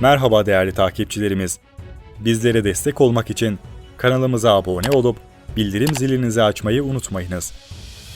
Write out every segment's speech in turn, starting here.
Merhaba değerli takipçilerimiz. Bizlere destek olmak için kanalımıza abone olup bildirim zilinizi açmayı unutmayınız.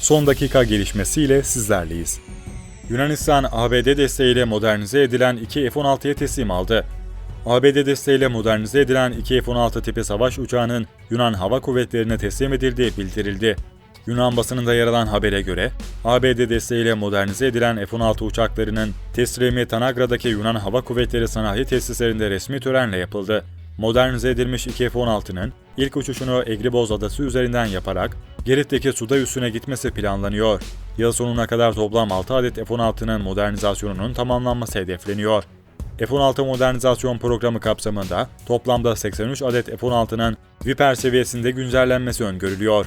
Son dakika gelişmesiyle sizlerleyiz. Yunanistan, ABD desteğiyle modernize edilen iki F-16'ya teslim aldı. ABD desteğiyle modernize edilen iki F-16 tipi savaş uçağının Yunan Hava Kuvvetleri'ne teslim edildiği bildirildi. Yunan basınında yer alan habere göre, ABD desteğiyle modernize edilen F-16 uçaklarının teslimi Tanagra'daki Yunan Hava Kuvvetleri sanayi tesislerinde resmi törenle yapıldı. Modernize edilmiş iki F-16'nın ilk uçuşunu Egriboz Adası üzerinden yaparak Girit'teki suda üstüne gitmesi planlanıyor. Yıl sonuna kadar toplam 6 adet F-16'nın modernizasyonunun tamamlanması hedefleniyor. F-16 modernizasyon programı kapsamında toplamda 83 adet F-16'nın Viper seviyesinde güncellenmesi öngörülüyor.